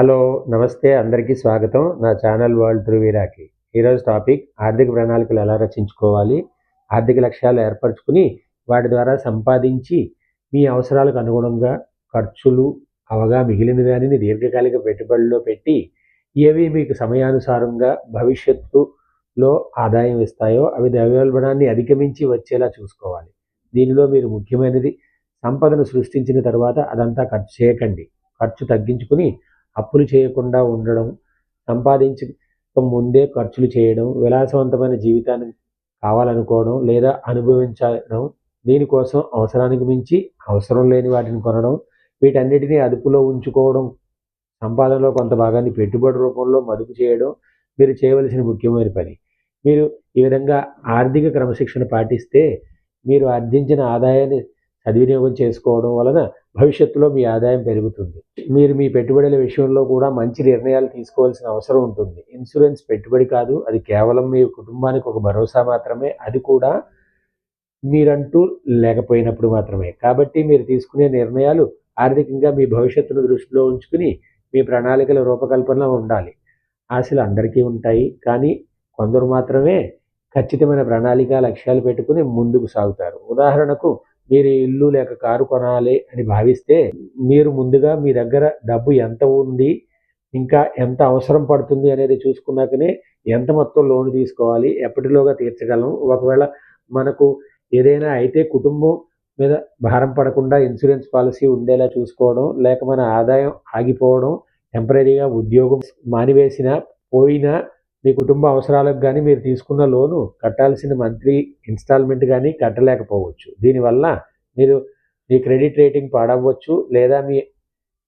Hello నమస్తే అందరికీ స్వాగతం నా ఛానల్ వరల్డ్ త్రివీరాకి ఈరోజు టాపిక్ ఆర్థిక ప్రణాళికలు ఎలా రచించుకోవాలి ఆర్థిక లక్ష్యాలు ఏర్పరచుకుని వాటి ద్వారా సంపాదించి మీ అవసరాలకు అనుగుణంగా ఖర్చులు అవగా మిగిలిన దానిని దీర్ఘకాలిక పెట్టుబడిలో పెట్టి ఏవి మీకు సమయానుసారంగా భవిష్యత్తులో ఆదాయం ఇస్తాయో అవి ద్రవ్యోల్బణాన్ని అధిగమించి వచ్చేలా చూసుకోవాలి. దీనిలో మీరు ముఖ్యమైనది సంపదను సృష్టించిన తర్వాత అదంతా ఖర్చు చేయకండి. ఖర్చు తగ్గించుకుని అప్పులు చేయకుండా ఉండడం సంపాదించక ముందే ఖర్చులు చేయడం విలాసవంతమైన జీవితాన్ని కావాలనుకోవడం లేదా అనుభవించడం దీనికోసం అవసరానికి మించి అవసరం లేని వాటిని కొనడం వీటన్నిటినీ అదుపులో ఉంచుకోవడం సంపాదనలో కొంత భాగాన్ని పెట్టుబడి రూపంలో మదుపు చేయడం మీరు చేయవలసిన ముఖ్యమైన పని. మీరు ఈ విధంగా ఆర్థిక క్రమశిక్షణ పాటిస్తే మీరు ఆర్జించిన ఆదాయాన్ని సద్వినియోగం చేసుకోవడం వలన భవిష్యత్తులో మీ ఆదాయం పెరుగుతుంది. మీరు మీ పెట్టుబడుల విషయంలో కూడా మంచి నిర్ణయాలు తీసుకోవాల్సిన అవసరం ఉంటుంది. ఇన్సూరెన్స్ పెట్టుబడి కాదు అది కేవలం మీ కుటుంబానికి ఒక భరోసా మాత్రమే అది కూడా మీరంటూ లేకపోయినప్పుడు మాత్రమే. కాబట్టి మీరు తీసుకునే నిర్ణయాలు ఆర్థికంగా మీ భవిష్యత్తును దృష్టిలో ఉంచుకుని మీ ప్రణాళికల రూపకల్పనలో ఉండాలి. ఆశలు అందరికీ ఉంటాయి కానీ కొందరు మాత్రమే ఖచ్చితమైన ప్రణాళిక లక్ష్యాలు పెట్టుకుని ముందుకు సాగుతారు. ఉదాహరణకు మీరు ఇల్లు లేక కారు కొనాలి అని భావిస్తే మీరు ముందుగా మీ దగ్గర డబ్బు ఎంత ఉంది ఇంకా ఎంత అవసరం పడుతుంది అనేది చూసుకున్నాకనే ఎంత మొత్తం లోన్ తీసుకోవాలి ఎప్పటిలోగా తీర్చగలం. ఒకవేళ మనకు ఏదైనా అయితే కుటుంబం మీద భారం పడకుండా ఇన్సూరెన్స్ పాలసీ ఉండేలా చూసుకోవడం లేక మన ఆదాయం ఆగిపోవడం టెంపరీగా ఉద్యోగం మానివేసిన పోయినా మీ కుటుంబ అవసరాలకు కానీ మీరు తీసుకున్న లోను కట్టాల్సిన మంత్లీ ఇన్స్టాల్మెంట్ కానీ కట్టలేకపోవచ్చు. దీనివల్ల మీరు మీ క్రెడిట్ రేటింగ్ పాడవచ్చు లేదా మీ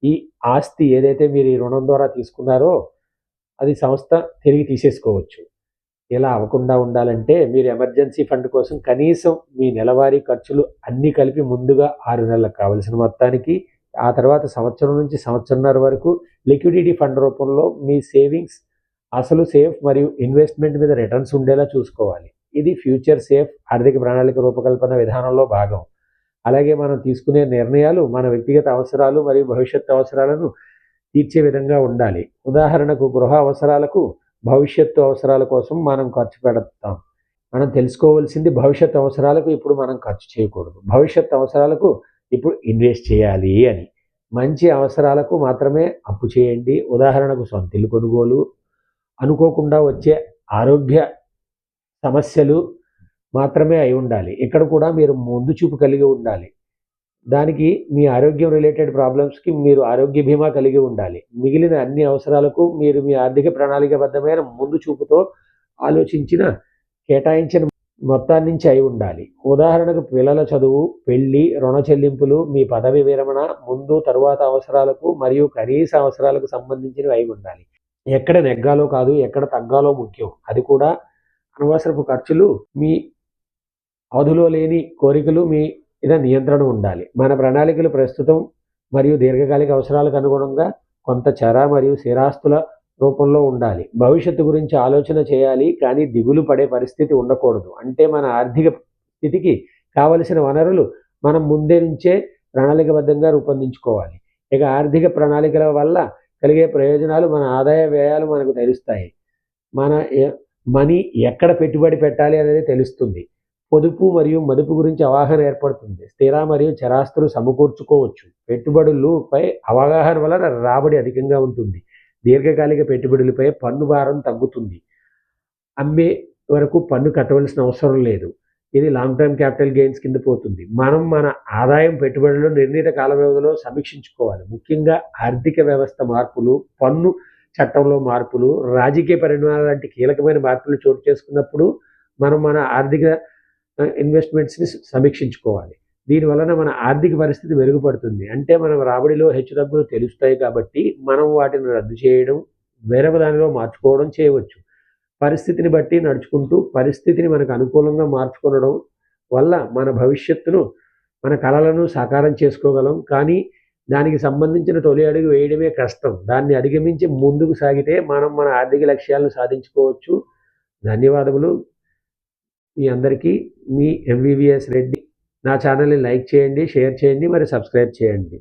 ఈ ఆస్తి ఏదైతే మీరు ఈ రుణం ద్వారా తీసుకున్నారో అది సంస్థ తిరిగి తీసేసుకోవచ్చు. ఇలా అవ్వకుండా ఉండాలంటే మీరు ఎమర్జెన్సీ ఫండ్ కోసం కనీసం మీ నెలవారీ ఖర్చులు అన్నీ కలిపి ముందుగా ఆరు నెలలకు కావలసిన మొత్తానికి ఆ తర్వాత సంవత్సరం నుంచి సంవత్సరంన్నర వరకు లిక్విడిటీ ఫండ్ రూపంలో మీ సేవింగ్స్ అసలు సేఫ్ మరియు ఇన్వెస్ట్మెంట్ మీద రిటర్న్స్ ఉండేలా చూసుకోవాలి. ఇది ఫ్యూచర్ సేఫ్ ఆర్థిక ప్రణాళిక రూపకల్పన విధానంలో భాగం. అలాగే మనం తీసుకునే నిర్ణయాలు మన వ్యక్తిగత అవసరాలు మరియు భవిష్యత్ అవసరాలను తీర్చే విధంగా ఉండాలి. ఉదాహరణకు గృహ అవసరాలకు భవిష్యత్తు అవసరాల కోసం మనం ఖర్చు పెడతాం. మనం తెలుసుకోవాల్సింది భవిష్యత్ అవసరాలకు ఇప్పుడు మనం ఖర్చు చేయకూడదు. భవిష్యత్ అవసరాలకు ఇప్పుడు ఇన్వెస్ట్ చేయాలి అని. మంచి అవసరాలకు మాత్రమే అప్పు చేయండి. ఉదాహరణకు సొంత ఇల్లు కొనుగోలు అనుకోకుండా వచ్చే ఆరోగ్య సమస్యలు మాత్రమే అయి ఉండాలి. ఇక్కడ కూడా మీరు ముందు చూపు కలిగి ఉండాలి. దానికి మీ ఆరోగ్యం రిలేటెడ్ ప్రాబ్లమ్స్కి మీరు ఆరోగ్య బీమా కలిగి ఉండాలి. మిగిలిన అన్ని అవసరాలకు మీరు మీ ఆర్థిక ప్రణాళికబద్ధమైన ముందు చూపుతో ఆలోచించిన కేటాయించిన మొత్తాన్ని నుంచి అయి ఉండాలి. ఉదాహరణకు పిల్లల చదువు పెళ్ళి రుణ చెల్లింపులు మీ పదవి విరమణ ముందు తరువాత అవసరాలకు మరియు కనీస అవసరాలకు సంబంధించినవి అయి ఉండాలి. ఎక్కడ నెగ్గాలో కాదు ఎక్కడ తగ్గాలో ముఖ్యం. అది కూడా అనవసరపు ఖర్చులు మీ అదులో లేని కోరికలు మీ మీద నియంత్రణ ఉండాలి. మన ప్రణాళికలు ప్రస్తుతం మరియు దీర్ఘకాలిక అవసరాలకు అనుగుణంగా కొంత చర మరియు స్థిరాస్తుల రూపంలో ఉండాలి. భవిష్యత్తు గురించి ఆలోచన చేయాలి కానీ దిగులు పడే పరిస్థితి ఉండకూడదు. అంటే మన ఆర్థిక స్థితికి కావలసిన వనరులు మనం ముందే నుంచే ప్రణాళికబద్ధంగా రూపొందించుకోవాలి. ఇక ఆర్థిక ప్రణాళికల వల్ల కలిగే ప్రయోజనాలు మన ఆదాయ వ్యయాలు మనకు తెలుస్తాయి. మన మనీ ఎక్కడ పెట్టుబడి పెట్టాలి అనేది తెలుస్తుంది. పొదుపు మరియు మదుపు గురించి అవగాహన ఏర్పడుతుంది. స్థిర మరియు చరాస్తులు సమకూర్చుకోవచ్చు. పెట్టుబడులపై అవగాహన వలన రాబడి అధికంగా ఉంటుంది. దీర్ఘకాలిక పెట్టుబడులపై పన్ను భారం తగ్గుతుంది. అమ్మే వరకు పన్ను కట్టవలసిన అవసరం లేదు. ఇది లాంగ్ టర్మ్ క్యాపిటల్ గెయిన్స్ కింద పోతుంది. మనం మన ఆదాయం పెట్టుబడులు నిర్ణీత కాల వ్యవధిలో సమీక్షించుకోవాలి. ముఖ్యంగా ఆర్థిక వ్యవస్థ మార్పులు పన్ను చట్టంలో మార్పులు రాజకీయ పరిణామాలు లాంటి కీలకమైన మార్పులు చోటు చేసుకున్నప్పుడు మనం మన ఆర్థిక ఇన్వెస్ట్మెంట్స్ని సమీక్షించుకోవాలి. దీని వలన మన ఆర్థిక పరిస్థితి మెరుగుపడుతుంది. అంటే మనం రాబడిలో హెచ్చుతగ్గులు తెలుస్తాయి కాబట్టి మనం వాటిని రద్దు చేయడం వేరే దానిలో మార్చుకోవడం చేయవచ్చు. పరిస్థితిని బట్టి నడుచుకుంటూ పరిస్థితిని మనకు అనుకూలంగా మార్చుకోవడం వల్ల మన భవిష్యత్తును మన కళలను సాకారం చేసుకోగలం. కానీ దానికి సంబంధించిన తొలి అడుగు వేయడమే కష్టం. దాన్ని అధిగమించి ముందుకు సాగితే మనం మన ఆర్థిక లక్ష్యాలను సాధించుకోవచ్చు. ధన్యవాదములు. మీ అందరికీ మీ ఎంవివిఎస్ రెడ్డి నా ఛానల్ని లైక్ చేయండి షేర్ చేయండి మరి సబ్స్క్రైబ్ చేయండి.